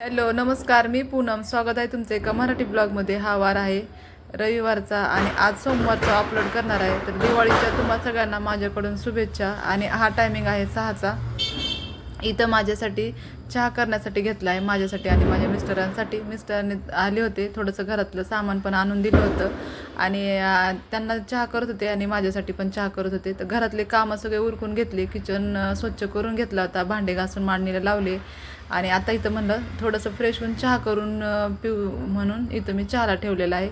Hello नमस्कार. मी पूनम. स्वागत आहे तुमचे एका मराठी ब्लॉगमध्ये. हा वार आहे. रविवारचा आणि आज सोमवारचा अपलोड करणार आहे. तर दिवाळीच्या तुम्हा सगळ्यांना माझ्याकडून शुभेच्छा आणि हा टायमिंग आहे सहाचा. इथं माझ्यासाठी चहा करण्यासाठी घेतला आहे माझ्यासाठी आणि माझ्या मिस्टरांसाठी. मिस्टरांनी आले होते थोडंसं घरातलं सामान पण आणून दिलं होतं. आणि त्यांना चहा करत होते आणि माझ्यासाठी पण चहा करत होते. तर घरातले कामं सगळे उरकून घेतले किचन स्वच्छ करून घेतला होता भांडे घासून मांडणीला लावले. आणि आता इथं म्हणलं थोडंसं फ्रेश होऊन चहा करून पिऊ म्हणून इथं मी चहाला ठेवलेला आहे.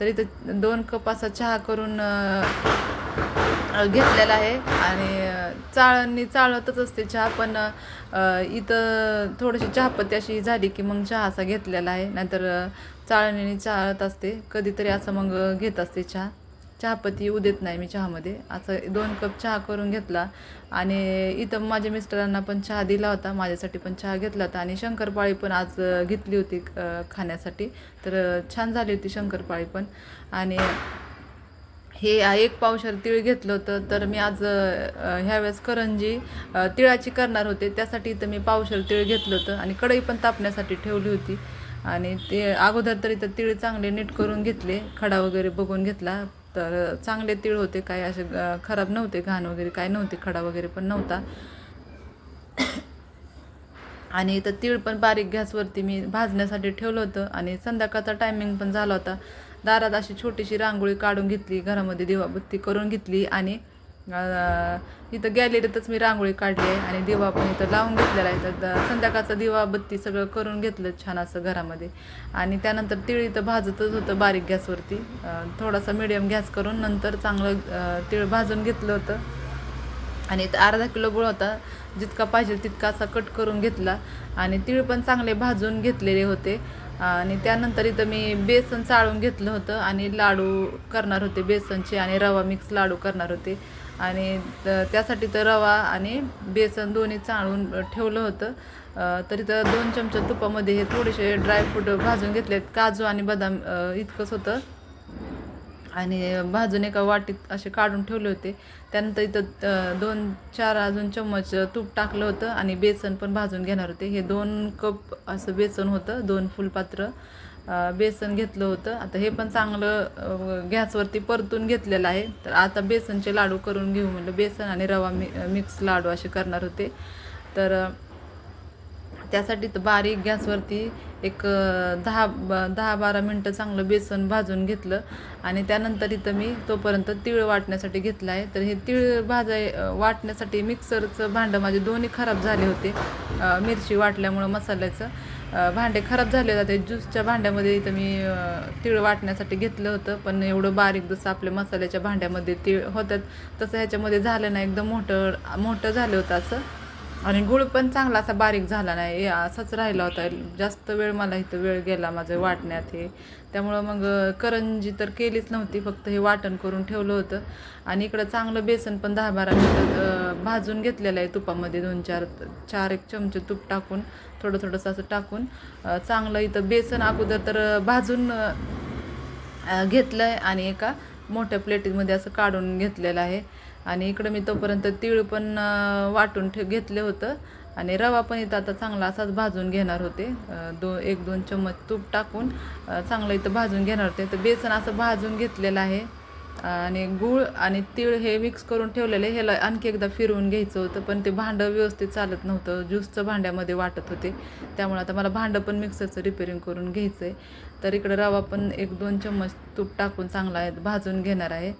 तर इथं दोन कप असा चहा करून घेतलेला आहे. आणि चाळणी चाळतच असते चहा पण इथं थोडीशी चहापत्ती अशी झाली की मग चहा असा घेतलेला आहे. नाहीतर चाळणीने चाळत असते. कधीतरी असं मग घेत असते चहा. चहापत्ती येऊ देत नाही मी चहामध्ये. असं दोन कप चहा करून घेतला. आणि इथं माझ्या मिस्टरांना पण चहा दिला होता. माझ्यासाठी पण चहा घेतला होता. आणि शंकरपाळी पण आज घेतली होती खाण्यासाठी. तर छान झाली होती शंकरपाळी पण. आणि हे एक पावशर तिळ घेतलं होतं तर मी आज ह्यावेळेस करंजी तिळाची करणार होते. त्यासाठी इथं मी पावशर तिळ घेतलं होतं आणि कढई पण तापण्यासाठी ठेवली होती. आणि ते अगोदर तर इथं तिळ चांगले नीट करून घेतले खडा वगैरे बघून घेतला. तर चांगले तिळ होते काय असे खराब नव्हते घाण वगैरे काय नव्हते खडा वगैरे पण नव्हता. आणि इथं तीळ पण बारीक गॅसवरती मी भाजण्यासाठी ठेवलं होतं आणि संध्याकाळचा टायमिंग पण झाला होता. दारात अशी छोटीशी रांगोळी काढून घेतली घरामध्ये दिवाबत्ती करून घेतली आणि इथं गॅलरीतच मी रांगोळी काढली आहे आणि दिवा पण इथं लावून घेतलेला आहे. तर द- संध्याकाळचा दिवाबत्ती सगळं करून घेतलं छान असं घरामध्ये. आणि त्यानंतर तिळ इथं भाजतच होतं बारीक गॅसवरती. थोडासा मिडियम गॅस करून नंतर चांगलं तिळ भाजून घेतलं होतं. आणि इथं अर्धा किलो गुळ होता. जितका पाहिजे तितका असा कट करून घेतला. आणि तिळ पण चांगले भाजून घेतलेले होते. आणि त्यानंतर इथं मी बेसन चाळून घेतलं होतं आणि लाडू करणार होते बेसनचे आणि रवा मिक्स लाडू करणार होते. आणि त्यासाठी तर रवा आणि बेसन दोन्ही चाळून ठेवलं होतं. तर इथं दोन चमचे तुपामध्ये हे थोडेसे ड्रायफ्रूट भाजून घेतलेत. काजू आणि बदाम इतकंच होतं. आणि भाजून एका वाटीत असे काढून ठेवले होते. त्यानंतर इथं दोन चार अजून चम्मच तूप टाकलं होतं आणि बेसन पण भाजून घेणार होते. हे दोन कप असं बेसन होतं दोन फुलपात्र बेसन घेतलं होतं. आता हे पण चांगलं गॅसवरती परतून घेतलेलं आहे. तर आता बेसनचे लाडू करून घेऊ म्हणलं. बेसन आणि रवा मि मिक्स लाडू असे करणार होते. तर त्यासाठी तर बारीक गॅसवरती एक दहा ब- दहा बारा मिनटं चांगलं बेसन भाजून घेतलं. आणि त्यानंतर इथं मी तोपर्यंत तीळ वाटण्यासाठी घेतलं आहे. तर हे तीळ भाजाय वाटण्यासाठी मिक्सरचं भांडं माझे दोन्ही खराब झाले होते. मिरची वाटल्यामुळं मसाल्याचं. भांडे खराब झाले होते. ज्यूसच्या भांड्यामध्ये इथं मी तीळ वाटण्यासाठी घेतलं होतं. पण एवढं बारीक जसं आपल्या मसाल्याच्या भांड्यामध्ये तीळ होतात तसं ह्याच्यामध्ये झालं ना एकदम मोठं मोठं झालं होतं असं. आणि गुळ पण चांगला असा बारीक झाला नाही असाच राहिला होता. जास्त वेळ मला इथं वेळ गेला माझं वाटण्यात हे. त्यामुळं मग करंजी तर केलीच नव्हती फक्त हे वाटण करून ठेवलं होतं. आणि इकडं चांगलं बेसन पण दहा बारा मिनटं भाजून घेतलेलं आहे तुपामध्ये दोन चार चार एक चमचे तूप टाकून थोडं थोडंसं असं टाकून चांगलं इथं बेसन अगोदर तर भाजून घेतलं आहे आणि एका मोठ्या प्लेटीमध्ये असं काढून घेतलेलं आहे. आणि इकडं मी तोपर्यंत तीळ पण वाटून ठे घेतले होतं. आणि रवा पण इथं आता चांगला असाच भाजून घेणार होते. दो एक दोन चम्मच तूप टाकून चांगलं इथं भाजून घेणार होते. तर बेसन असं भाजून घेतलेलं आहे. आणि गूळ आणि तीळ हे मिक्स करून ठेवलेले. ह्याला आणखी एकदा फिरवून घ्यायचं होतं पण ते भांडं व्यवस्थित चालत नव्हतं. ज्यूसचं भांड्यामध्ये वाटत होते. त्यामुळे आता मला भांडं पण मिक्सरचं रिपेरिंग करून घ्यायचं आहे तर इकडं रवा पण एक दोन चम्मच तूप टाकून चांगला आहे भाजून घेणार आहे.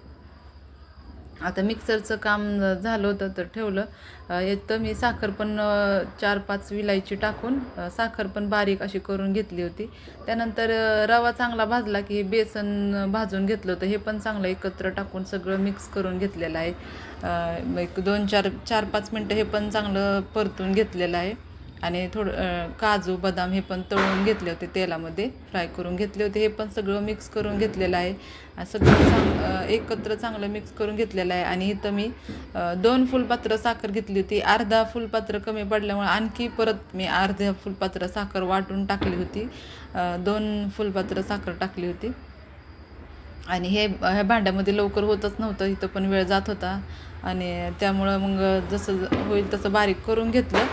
आता मिक्सरचं काम झालं होतं तर ठेवलं. एक येतं मी साखर पण चार पाच विलायची टाकून साखर पण बारीक अशी करून घेतली होती. त्यानंतर रवा चांगला भाजला की बेसन भाजून घेतलं होतं. हे पण चांगलं एकत्र टाकून सगळं मिक्स करून घेतलेलं आहे. मग एक दोन चार चार पाच मिनटं हे पण चांगलं परतून घेतलेलं आहे. आणि थोडं काजू बदाम हे पण तळून घेतले होते तेलामध्ये. फ्राय करून घेतले होते. हे पण सगळं मिक्स करून घेतलेलं आहे. सगळं चांग एकत्र चांगलं मिक्स करून घेतलेलं आहे. आणि इथं मी दोन फुलपात्र साखर घेतली होती. अर्धा फुलपात्र कमी पडल्यामुळे आणखी परत मी अर्ध्या फुलपात्र साखर वाटून टाकली होती. दोन फुलपात्र साखर टाकली होती. आणि हे ह्या भांड्यामध्ये लवकर होतच नव्हतं. इथं पण वेळ जात होता. आणि त्यामुळं मग जसं ज- होईल तसं बारीक करून घेतलं.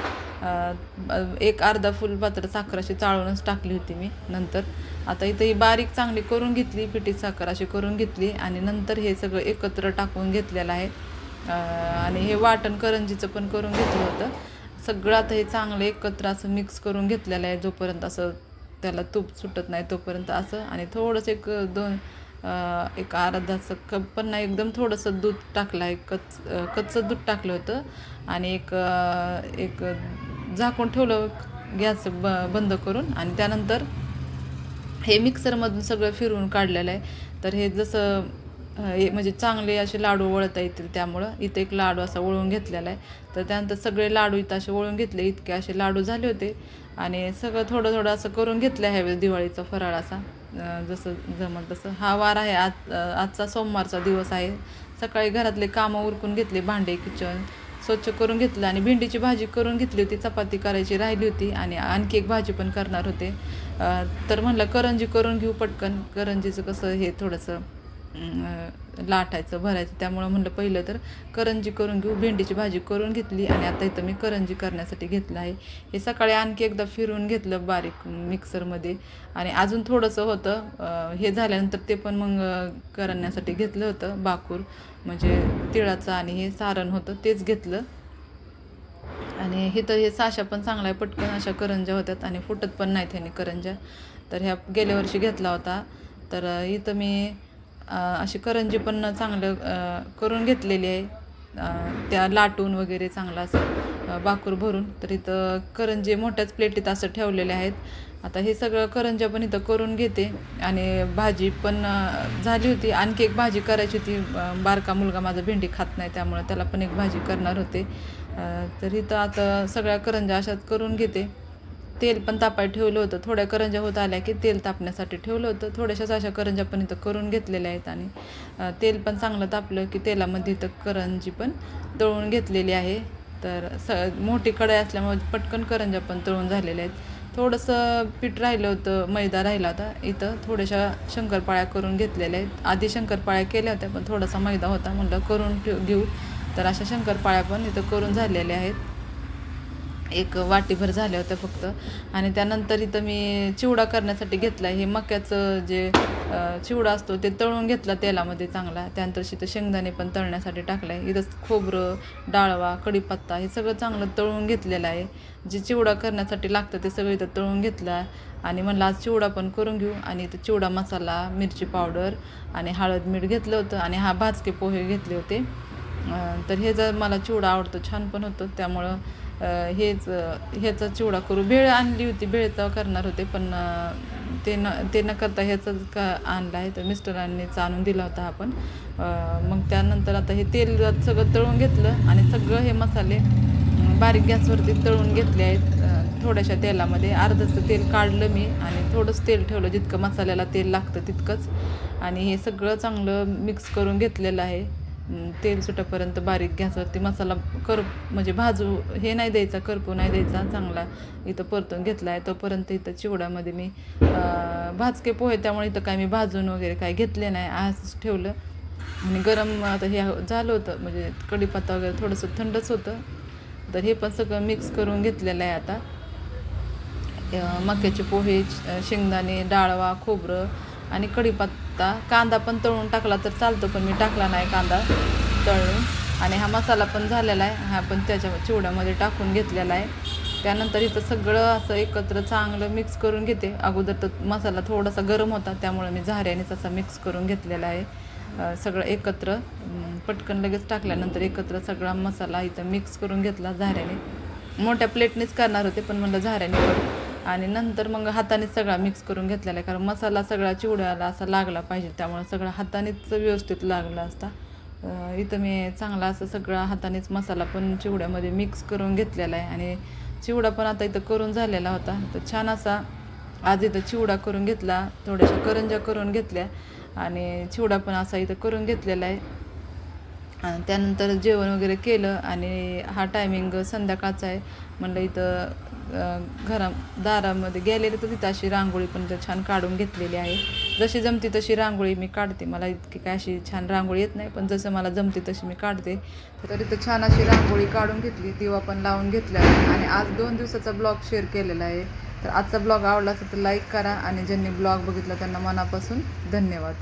एक अर्धा फुल पात्र साखर अशी चाळूनच टाकली होती मी नंतर. आता इथं ही बारीक चांगली करून घेतली पिठी साखर अशी करून घेतली आणि नंतर हे सगळं एकत्र टाकून घेतलेलं आहे. आणि हे वाटण करंजीचं पण करून घेतलं होतं. सगळं आता हे चांगलं एकत्र असं मिक्स करून घेतलेलं आहे. जोपर्यंत असं त्याला तूप सुटत नाही तोपर्यंत असं. आणि थोडंसं एक दोन एक अर्धाचं कप पण नाही एकदम थोडंसं दूध टाकलं आहे. कच कच्चं दूध टाकलं होतं. आणि एक एक झाकून ठेवलं गॅस ब बंद करून आणि त्यानंतर हे मिक्सरमधून सगळं फिरवून काढलेलं आहे. तर हे जसं हे म्हणजे चांगले असे लाडू वळता येतील त्यामुळं इथं एक लाडू असा वळून घेतलेला आहे. तर त्यानंतर सगळे लाडू इथं असे वळून घेतले इतके असे लाडू झाले होते. आणि सगळं थोडं थोडं असं करून घेतलं ह्यावेळेस दिवाळीचा फराळ असा. जसं जमल तसं हा वार आहे आज आजचा सोमवारचा दिवस आहे. सकाळी घरातले कामं उरकून घेतले भांडे किचन. स्वच्छ करून घेतलं आणि भेंडीची भाजी करून घेतली होती चपाती करायची राहिली होती आणि आणखी एक भाजी पण करणार होते. तर म्हणलं करंजी करून घेऊ पटकन. करंजीचं कसं हे थोडंसं लाटायचं भरायचं. त्यामुळं म्हणलं पहिलं तर करंजी करून घेऊ भेंडीची भाजी करून घेतली आणि आता इथं मी करंजी करण्यासाठी घेतलं आहे. हे सकाळी आणखी एकदा फिरून घेतलं बारीक मिक्सरमध्ये आणि अजून थोडंसं होतं. हे झाल्यानंतर ते पण मग करण्यासाठी घेतलं होतं बाकूर. म्हणजे तिळाचं आणि हे सारण होतं तेच घेतलं. आणि हे तर हे साशा पण चांगला आहे पटकन अशा करंज्या होत्यात आणि फुटत पण नाहीत ह्याने करंज्या. तर ह्या गेल्या वर्षी घेतला होता. तर इथं मी अशी करंजी पण चांगलं करून घेतलेली आहे. त्या लाटून वगैरे चांगलं असं बाकूर भरून. तर इथं करंजी मोठ्याच प्लेटीत असं ठेवलेले आहेत. आता हे सगळं करंज्या पण इथं करून घेते. आणि भाजी पण झाली होती. आणखी एक भाजी करायची होती. बारका मुलगा माझा भेंडी खात नाही त्यामुळे त्याला पण एक भाजी करणार होते. तर इथं आता सगळ्या करंज्या अशाच करून घेते. तेल पण तापायला ठेवलं होतं. थोड्या करंज्या होत आल्या की तेल तापण्यासाठी ठेवलं होतं. थोड्याशाच अशा करंज्या पण इथं करून घेतलेल्या आहेत आणि तेल पण चांगलं तापलं की तेलामध्ये इथं करंजी पण तळून घेतलेली आहे. तर स मोठी कढाई असल्यामुळे पटकन करंज्या पण तळून झालेल्या आहेत. थोडंसं पीठ राहिलं होतं मैदा राहिला होता. इथं थोड्याशा शंकरपाळ्या करून घेतलेल्या आहेत. आधी शंकरपाळ्या केल्या होत्या पण थोडासा मैदा होता म्हणलं करून ठेव घेऊ. तर अशा शंकरपाळ्या पण इथं करून झालेल्या आहेत. एक वाटीभर झाल्या होत्या फक्त. आणि त्यानंतर इथं मी चिवडा करण्यासाठी घेतला. हे मक्याचं जे चिवडा असतो ते तळून घेतला तेलामध्ये चांगला. त्यानंतर तिथं शेंगदाणे पण तळण्यासाठी टाकलं आहे इथं खोबरं डाळवा कढीपत्ता हे सगळं चांगलं तळून घेतलेलं आहे. जे चिवडा करण्यासाठी लागतं ते सगळं इथं तळून घेतलं. आहे आणि म्हणलं आज चिवडा पण करून घेऊ. आणि इथं चिवडा मसाला मिरची पावडर आणि हळद मीठ घेतलं होतं. आणि हा भाजके पोहे घेतले होते. तर हे जर मला चिवडा आवडतो छान पण होतं. त्यामुळं हेच ह्याचा चिवडा करू. भेळ आणली होती. भेळचा करणार होते पण ते न ते न करता ह्याचाच का आणला आहे. तर मिस्टरांनीच आणून दिला होता आपण. मग त्यानंतर आता हे तेल सगळं तळून घेतलं आणि सगळं हे मसाले बारीक गॅसवरती तळून घेतले आहेत थोड्याशा तेलामध्ये. अर्धंचं तेल काढलं मी आणि थोडंच तेल ठेवलं. जितकं मसाल्याला तेल लागतं तितकंच. आणि हे सगळं चांगलं मिक्स करून घेतलेलं आहे. तेल सुटेपर्यंत बारीक गॅसवरती मसाला कर म्हणजे भाजू हे नाही द्यायचा करपू नाही द्यायचा चांगला. इथं परतून घेतला आहे तोपर्यंत इथं चिवड्यामध्ये मी भाजके पोहे त्यामुळे इथं काय मी भाजून वगैरे काय घेतले नाही असंच ठेवलं. आणि गरम आता हे झालं होतं म्हणजे कढीपत्ता वगैरे थोडंसं थंडच होतं. तर हे पण सगळं मिक्स करून घेतलेलं आहे आता. मक्याचे पोहे शेंगदाणे डाळवा खोबरं आणि कढीपत्ता. कांदा पण तळून टाकला तर चालतो पण मी टाकला नाही कांदा तळून. आणि हा मसाला पण झालेला आहे. हा पण त्याच्या चिवड्यामध्ये टाकून घेतलेला आहे. त्यानंतर इथं सगळं असं एकत्र चांगलं मिक्स करून घेते. अगोदर तर मसाला थोडासा गरम होता त्यामुळे मी झाऱ्यानेच असा मिक्स करून घेतलेला आहे. सगळं एकत्र. पटकन लगेच टाकल्यानंतर एकत्र सगळा मसाला इथं मिक्स करून घेतला झाऱ्याने. मोठ्या प्लेटनेच करणार होते पण म्हणलं झाऱ्याने आणि नंतर मग हातानेच सगळा मिक्स करून घेतलेला आहे. कारण मसाला सगळा चिवड्याला असा लागला पाहिजे. त्यामुळे सगळा हातानेच व्यवस्थित लागला असता. इथं मी चांगला असं सगळा हातानेच मसाला पण चिवड्यामध्ये मिक्स करून घेतलेला आहे. आणि चिवडा पण आता इथं करून झालेला होता. तर छान असा आज इथं चिवडा करून घेतला. थोड्याशा करंज्या करून घेतल्या. आणि चिवडा पण असा इथं करून घेतलेला आहे. आणि त्यानंतर जेवण वगैरे केलं. आणि हा टायमिंग संध्याकाळचा आहे. म्हणलं इथं घरा दारामध्ये गॅलरी तर तिथं अशी रांगोळी पण छान काढून घेतलेली आहे. जशी जमती तशी रांगोळी मी काढते. मला इतकी काय अशी छान रांगोळी येत नाही पण जसं मला जमते तशी मी काढते. तर इथं छान अशी रांगोळी काढून घेतली दिवा पण लावून घेतला आणि आज दोन दिवसाचा ब्लॉग शेअर केलेला आहे. तर आजचा ब्लॉग आवडला असेल तर लाईक करा आणि ज्यांनी ब्लॉग बघितला त्यांना मनापासून धन्यवाद.